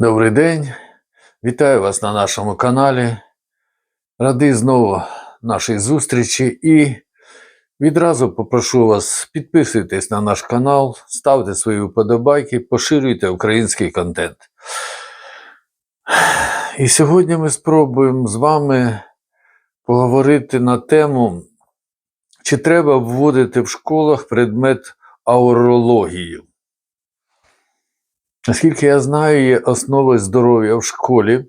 Добрий день, вітаю вас на нашому каналі. Радий знову нашій зустрічі і відразу попрошу вас підписуйтесь на наш канал, ставте свої вподобайки, поширюйте український контент. І сьогодні ми спробуємо з вами поговорити на тему, чи треба вводити в школах предмет аурологію. Наскільки я знаю, є основи здоров'я в школі.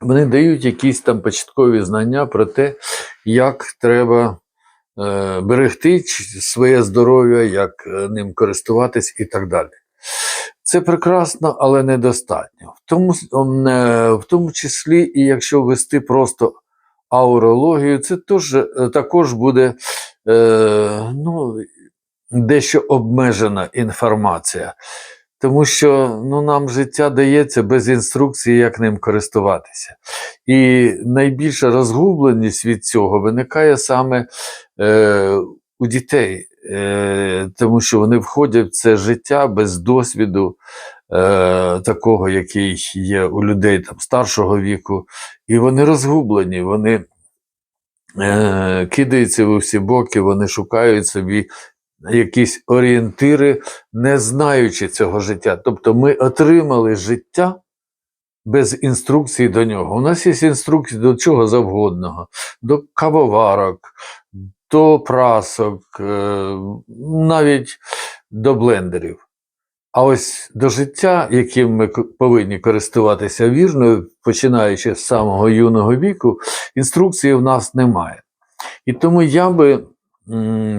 Вони дають якісь там початкові знання про те, як треба е, берегти своє здоров'я, як е, ним користуватись і так далі. Це прекрасно, але недостатньо. В тому, е, в тому числі, і якщо ввести просто аурологію, це теж, е, також буде е, ну, дещо обмежена інформація. Тому що ну, нам життя дається без інструкції, як ним користуватися. І найбільша розгубленість від цього виникає саме е, у дітей, е, тому що вони входять в це життя без досвіду, е, такого, який є у людей там, старшого віку, і вони розгублені, вони е, кидаються в усі боки, вони шукають собі якісь орієнтири, не знаючи цього життя. Тобто ми отримали життя без інструкції до нього. У нас є інструкції до чого завгодного, до кавоварок, до прасок, е, навіть до блендерів. А ось до життя, яким ми повинні користуватися вірно, починаючи з самого юного віку, інструкції в нас немає. І тому я би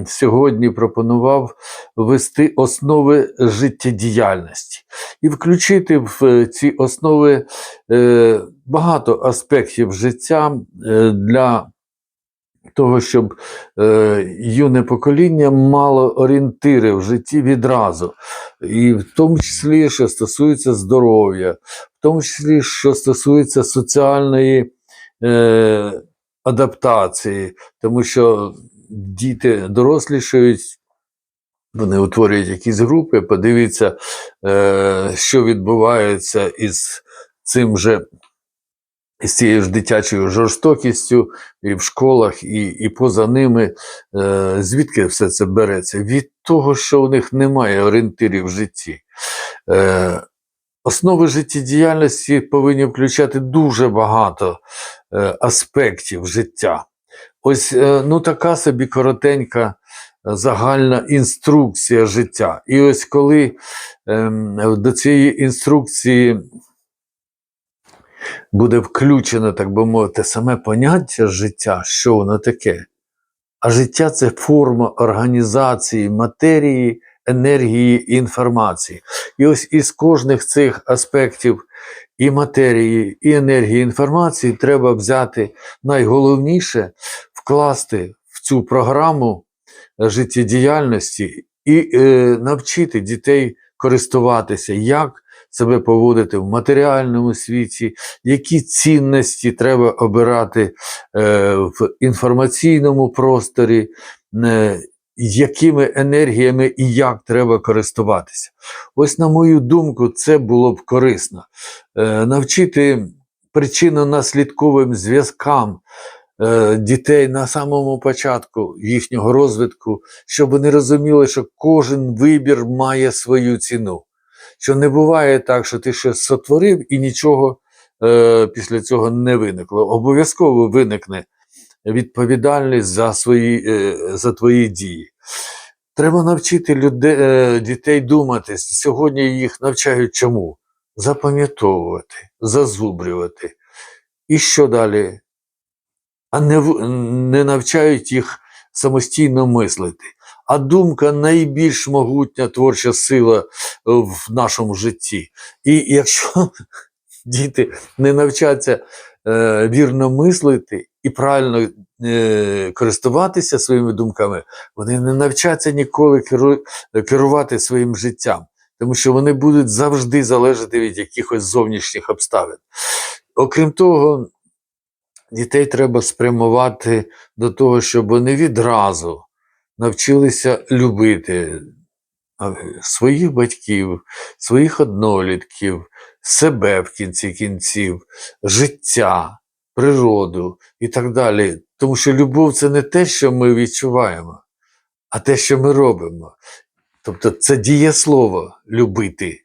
сьогодні пропонував ввести основи життєдіяльності і включити в е, ці основи е, багато аспектів життя е, для того, щоб юне покоління мало орієнтири в житті відразу, і в тому числі, що стосується здоров'я, в тому числі, що стосується соціальної адаптації, тому що діти дорослішають, вони утворюють якісь групи, подивіться, е, що відбувається із цим же. З цією ж дитячою жорстокістю і в школах, і, і поза ними, е, звідки все це береться? Від того, що у них немає орієнтирів в житті. Е, основи життєдіяльності повинні включати дуже багато е, аспектів життя. Ось е, ну, така собі коротенька е, загальна інструкція життя. І ось коли ем, до цієї інструкції буде включено, так би мовити, саме поняття життя, що воно таке. А життя це форма організації матерії, енергії і інформації. І ось із кожних цих аспектів і матерії, і енергії, і інформації треба взяти найголовніше вкласти в цю програму життєдіяльності і е, навчити дітей користуватися, як себе поводити в матеріальному світі, які цінності треба обирати е, в інформаційному просторі, е, якими енергіями і як треба користуватися. Ось, на мою думку, це було б корисно. Е, навчити причинно-наслідковим зв'язкам е, дітей на самому початку їхнього розвитку, щоб вони розуміли, що кожен вибір має свою ціну. Що не буває так, що ти щось сотворив і нічого е, після цього не виникло. Обов'язково виникне відповідальність за, свої, е, за твої дії. Треба навчити людей, е, дітей думати. Сьогодні їх навчають чому? Запам'ятовувати, зазубрювати. І що далі? А не, не навчають їх самостійно мислити. А думка найбільш могутня творча сила е, в нашому житті. І якщо діти не навчаться е, вірно мислити і правильно е, користуватися своїми думками, вони не навчаться ніколи керу, керувати своїм життям, тому що вони будуть завжди залежати від якихось зовнішніх обставин. Окрім того, дітей треба спрямувати до того, щоб вони відразу навчилися любити своїх батьків, своїх однолітків, себе в кінці кінців, життя, природу і так далі. Тому що любов це не те, що ми відчуваємо, а те, що ми робимо. Тобто це дієслово любити.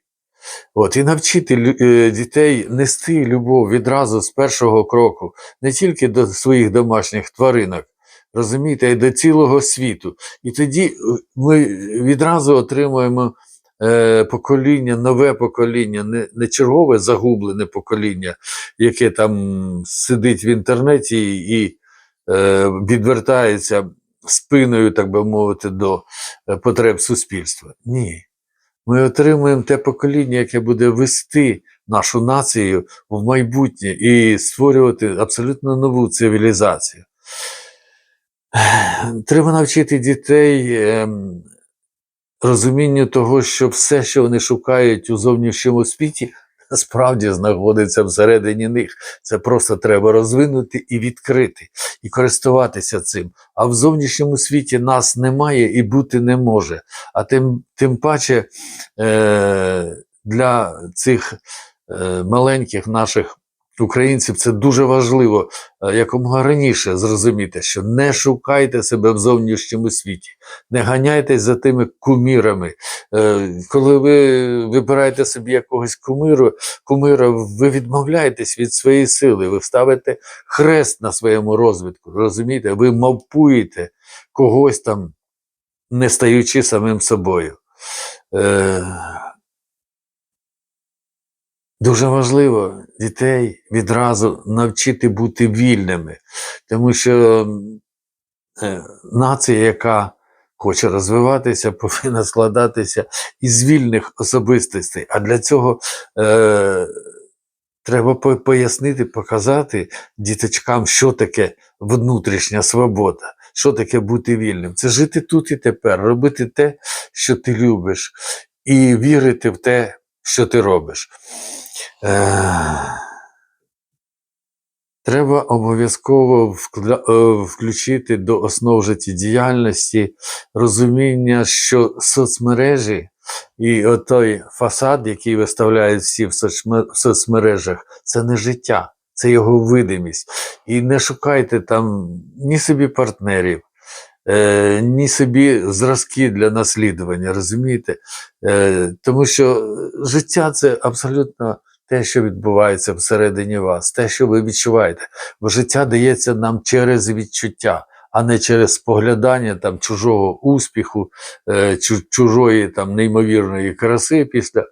От, і навчити е, дітей нести любов відразу з першого кроку, не тільки до своїх домашніх тваринок, розумієте, а й до цілого світу. І тоді е, ми відразу отримуємо е, покоління, нове покоління, не, не чергове загублене покоління, яке там сидить в інтернеті і е, відвертається спиною, так би мовити, до е, потреб суспільства. Ні. Ми отримуємо те покоління, яке буде вести нашу націю в майбутнє і створювати абсолютно нову цивілізацію. Треба навчити дітей ем, розумінню того, що все, що вони шукають у зовнішньому світі, насправді знаходиться всередині них. Це просто треба розвинути і відкрити, і користуватися цим. А в зовнішньому світі нас немає і бути не може. А тим, тим паче е, для цих е, маленьких наших українців це дуже важливо е, якомога раніше зрозуміти, що не шукайте себе в зовнішньому світі, не ганяйтесь за тими кумірами. Е, коли ви вибираєте собі якогось кумиру, кумира, ви відмовляєтесь від своєї сили, ви ставите хрест на своєму розвитку. Розумієте, ви мавпуєте когось там, не стаючи самим собою. Е, Дуже важливо дітей відразу навчити бути вільними, тому що е, нація, яка хоче розвиватися, повинна складатися із вільних особистостей. А для цього е, треба пояснити, показати діточкам, що таке внутрішня свобода, що таке бути вільним. Це жити тут і тепер, робити те, що ти любиш, і вірити в те, що ти робиш. Е, Треба обов'язково е, включити до основ життєдіяльності розуміння, що соцмережі і отой фасад, який виставляють всі в соцмережах, це не життя, це його видимість. І не шукайте там ні собі партнерів, е, ні собі зразки для наслідування, розумієте? Е, тому що життя це абсолютно те, що відбувається всередині вас, те, що ви відчуваєте. Бо життя дається нам через відчуття, а не через споглядання там, чужого успіху, е, чужої там, неймовірної краси після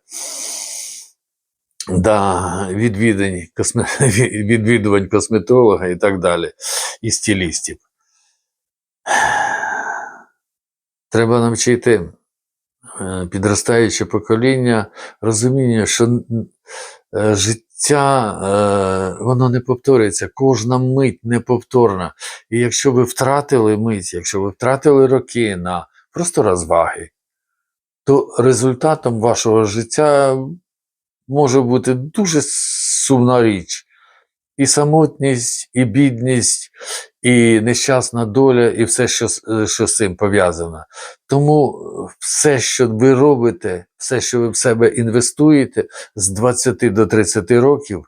да, відвідувань косметолога і так далі, і стилістів. Треба навчити підростаюче покоління розуміння, що е, життя е, воно не повторюється, кожна мить неповторна. І якщо ви втратили мить, якщо ви втратили роки на просто розваги, то результатом вашого життя може бути дуже сумна річ. І самотність, і бідність, і нещасна доля, і все, що, е, що з цим пов'язано. Тому все, що ви робите, все, що ви в себе інвестуєте з 20 до 30 років,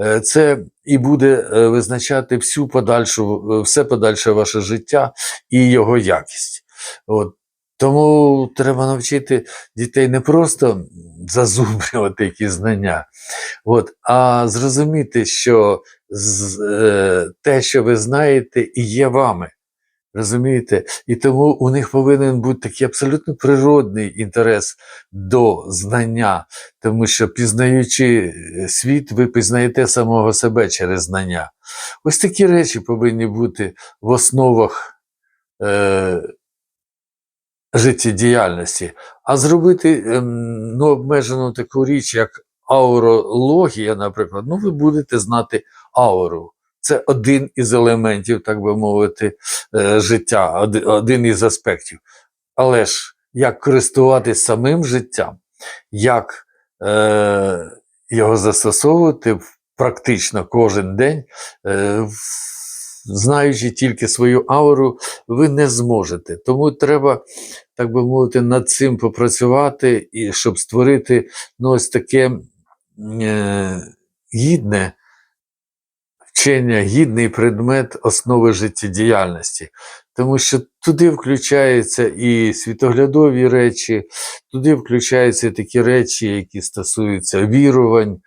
е, це і буде е, визначати всю подальшу, е, все подальше ваше життя і його якість. От. Тому треба навчити дітей не просто зазубрювати якісь знання, от, а зрозуміти, що з, е, те, що ви знаєте, і є вами. Розумієте? І тому у них повинен бути такий абсолютно природний інтерес до знання, тому що пізнаючи е, світ, ви пізнаєте самого себе через знання. Ось такі речі повинні бути в основах е, життєдіяльності. А зробити ем, ну, обмежену таку річ, як аурологія, наприклад, ну ви будете знати ауру. Це один із елементів, так би мовити, е, життя, один із аспектів. Але ж як користуватись самим життям, як е, його застосовувати практично кожен день, е, в- знаючи тільки свою ауру, ви не зможете. Тому треба так би мовити, над цим попрацювати, і щоб створити ну, ось таке е, гідне вчення, гідний предмет основи життєдіяльності. Тому що туди включаються і світоглядові речі, туди включаються такі речі, які стосуються вірувань.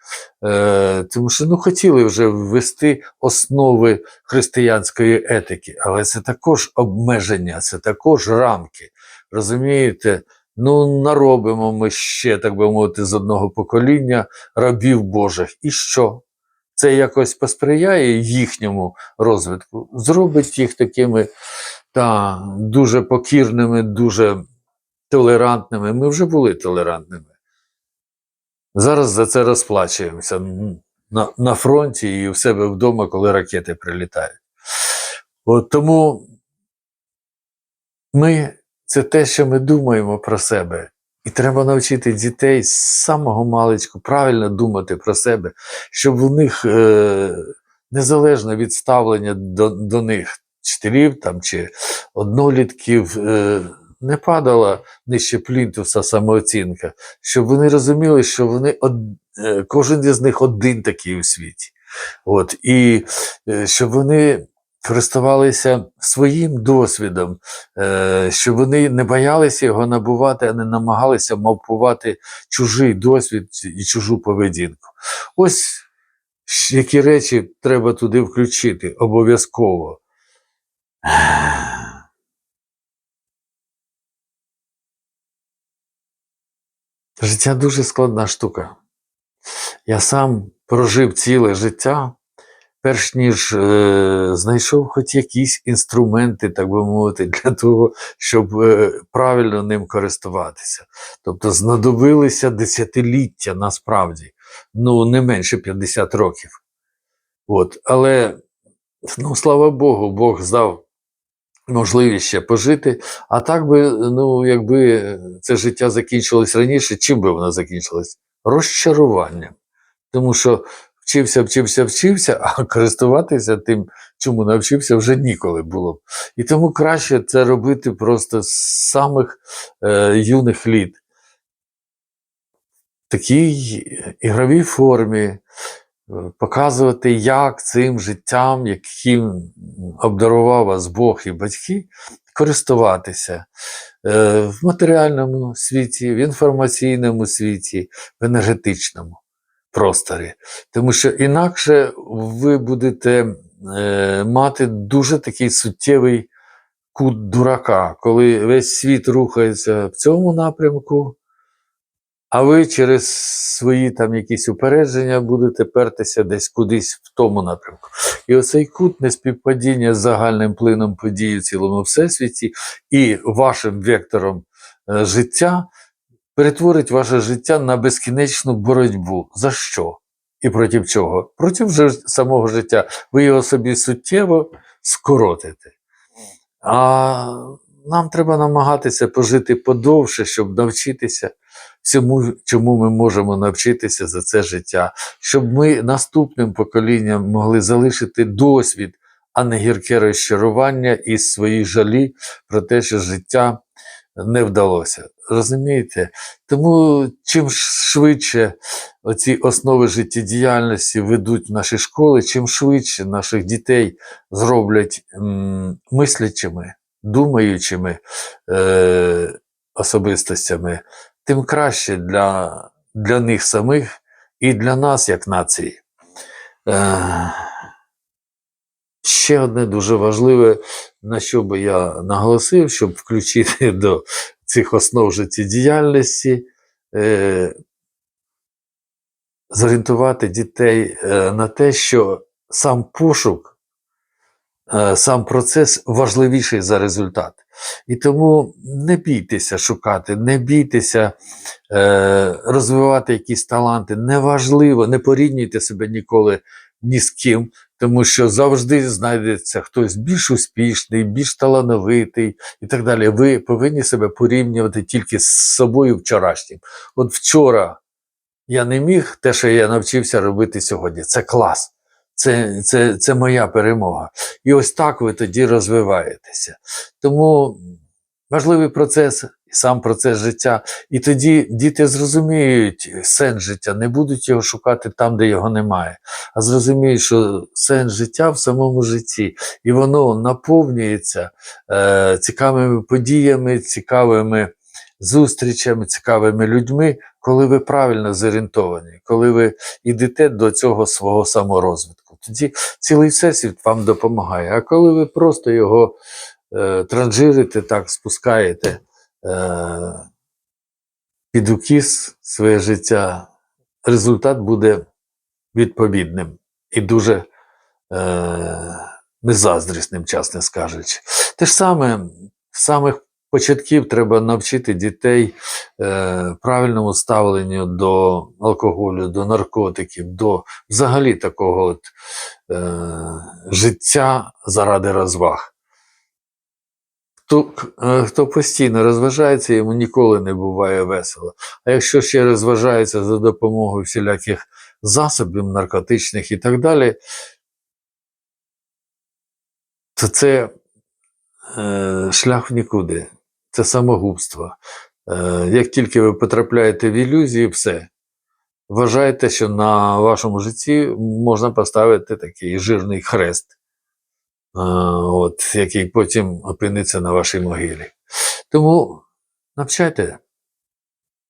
Е, тому що ну, хотіли вже ввести основи християнської етики, але це також обмеження, це також рамки. Розумієте? Ну, наробимо ми ще, так би мовити, з одного покоління рабів Божих. І що? Це якось посприяє їхньому розвитку, зробить їх такими та, дуже покірними, дуже толерантними. Ми вже були толерантними. Зараз за це розплачуємося на, на фронті і в себе вдома, коли ракети прилітають. От тому ми це те, що ми думаємо про себе. І треба навчити дітей з самого маличку правильно думати про себе, щоб у них е, незалежно від ставлення до, до них вчителів там, чи однолітків, е, не падала нижче плінтуса самооцінка, щоб вони розуміли, що вони од, е, кожен із них один такий у світі. От, І е, щоб вони користувалися своїм досвідом, е, щоб вони не боялися його набувати, а не намагалися мавпувати чужий досвід і чужу поведінку. Ось які речі треба туди включити обов'язково. Життя дуже складна штука. Я сам прожив ціле життя перш ніж е, знайшов хоч якісь інструменти, так би мовити, для того, щоб е, правильно ним користуватися. Тобто знадобилися десятиліття насправді, ну не менше 50 років. От. Але, ну, слава Богу, Бог здав. Можливість ще пожити, а так би, ну, якби це життя закінчилось раніше, чим би воно закінчилось? Розчаруванням. Тому що вчився, вчився, вчився, а користуватися тим, чому навчився, вже ніколи було. І тому краще це робити просто з самих е, юних літ. В такій ігровій формі. Е, показувати, як цим життям, яким обдарував вас Бог і батьки, користуватися е, в матеріальному світі, в інформаційному світі, в енергетичному просторі. Тому що інакше ви будете е, мати дуже такий суттєвий кут дурака, коли весь світ рухається в цьому напрямку, а ви через свої там якісь упередження будете пертися десь кудись в тому напрямку. І оцей кут неспівпадіння з загальним плином подій у цілому всесвіті і вашим вектором е, життя перетворить ваше життя на безкінечну боротьбу. За що? І проти чого? Проти самого життя. Ви його собі суттєво скоротите. А нам треба намагатися пожити подовше, щоб навчитися всьому, чому ми можемо навчитися за це життя, щоб ми наступним поколінням могли залишити досвід, а не гірке розчарування і свої жалі про те, що життя не вдалося. Розумієте? Тому чим швидше оці основи життєдіяльності ведуть в наші школи, чим швидше наших дітей зроблять мислячими, думаючими е, особистостями, тим краще для, для них самих і для нас, як нації. Е, Ще одне дуже важливе, на що би я наголосив, щоб включити до цих основ життєдіяльності, е, зорієнтувати дітей е, на те, що сам пошук, е, сам процес важливіший за результат. І тому не бійтеся шукати, не бійтеся е, розвивати якісь таланти. Неважливо, не порівнюйте себе ніколи ні з ким, тому що завжди знайдеться хтось більш успішний, більш талановитий і так далі. Ви повинні себе порівнювати тільки з собою вчорашнім. От вчора я не міг те, що я навчився робити сьогодні. Це клас. Це, це, Це моя перемога. І ось так ви тоді розвиваєтеся. Тому важливий процес сам процес життя. І тоді діти зрозуміють сенс життя, не будуть його шукати там, де його немає, а зрозуміють, що сенс життя в самому житті, і воно наповнюється е, цікавими подіями, цікавими зустрічами, цікавими людьми, коли ви правильно зорієнтовані, коли ви йдете до цього свого саморозвитку. Тоді цілий всесвіт вам допомагає. А коли ви просто його е, транжирите, так спускаєте е, під укіс своє життя, результат буде відповідним і дуже е, незаздрісним, чесно скажучи. Те ж саме з самих початків треба навчити дітей е, правильному ставленню до алкоголю, до наркотиків, до взагалі такого от, е, життя заради розваг. Хто, е, хто постійно розважається, йому ніколи не буває весело. А якщо ще розважається за допомогою всіляких засобів наркотичних і так далі, то це е, шлях в нікуди, це самогубство. Е, як тільки ви потрапляєте в ілюзії, все. Вважайте, що на вашому житті можна поставити такий жирний хрест, от, який потім опиниться на вашій могилі. Тому навчайте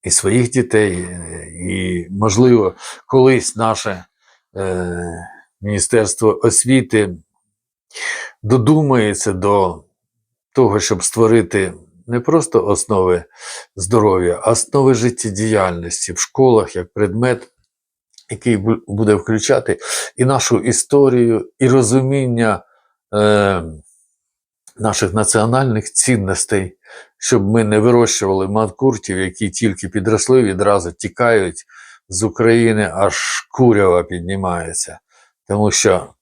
і своїх дітей, е, і, можливо, колись наше е, Міністерство освіти додумається до того, щоб створити не просто основи здоров'я, а основи життєдіяльності в школах як предмет, який буде включати і нашу історію, і розуміння е, наших національних цінностей, щоб ми не вирощували манкуртів, які тільки підросли, відразу тікають з України, аж курява піднімається. Тому що,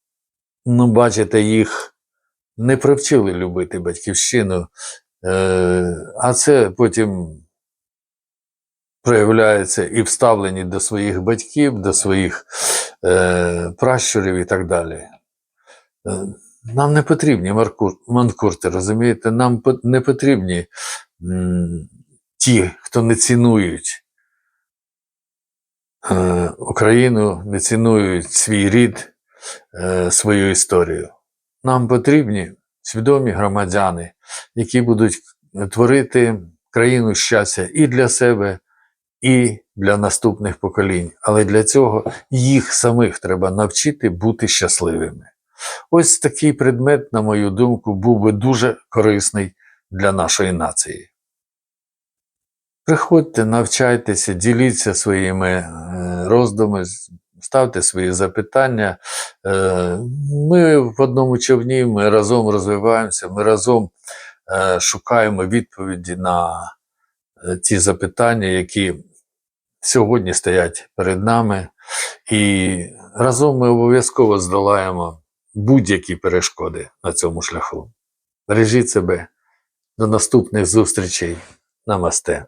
ну, бачите, їх не привчили любити батьківщину, е, а це потім проявляється і в ставленні до своїх батьків, до своїх е, пращурів і так далі. Нам не потрібні манкурти, розумієте? Нам не потрібні ті, хто не цінують е, Україну, не цінують свій рід, е, свою історію. Нам потрібні свідомі громадяни, які будуть творити країну щастя і для себе, і для наступних поколінь. Але для цього їх самих треба навчити бути щасливими. Ось такий предмет, на мою думку, був би дуже корисний для нашої нації. Приходьте, навчайтеся, діліться своїми е, роздумами, ставте свої запитання. Е, Ми в одному човні, ми разом розвиваємося, ми разом е, шукаємо відповіді на ті запитання, які сьогодні стоять перед нами. І разом ми обов'язково здолаємо будь-які перешкоди на цьому шляху. Бережіть себе. До наступних зустрічей. Намасте.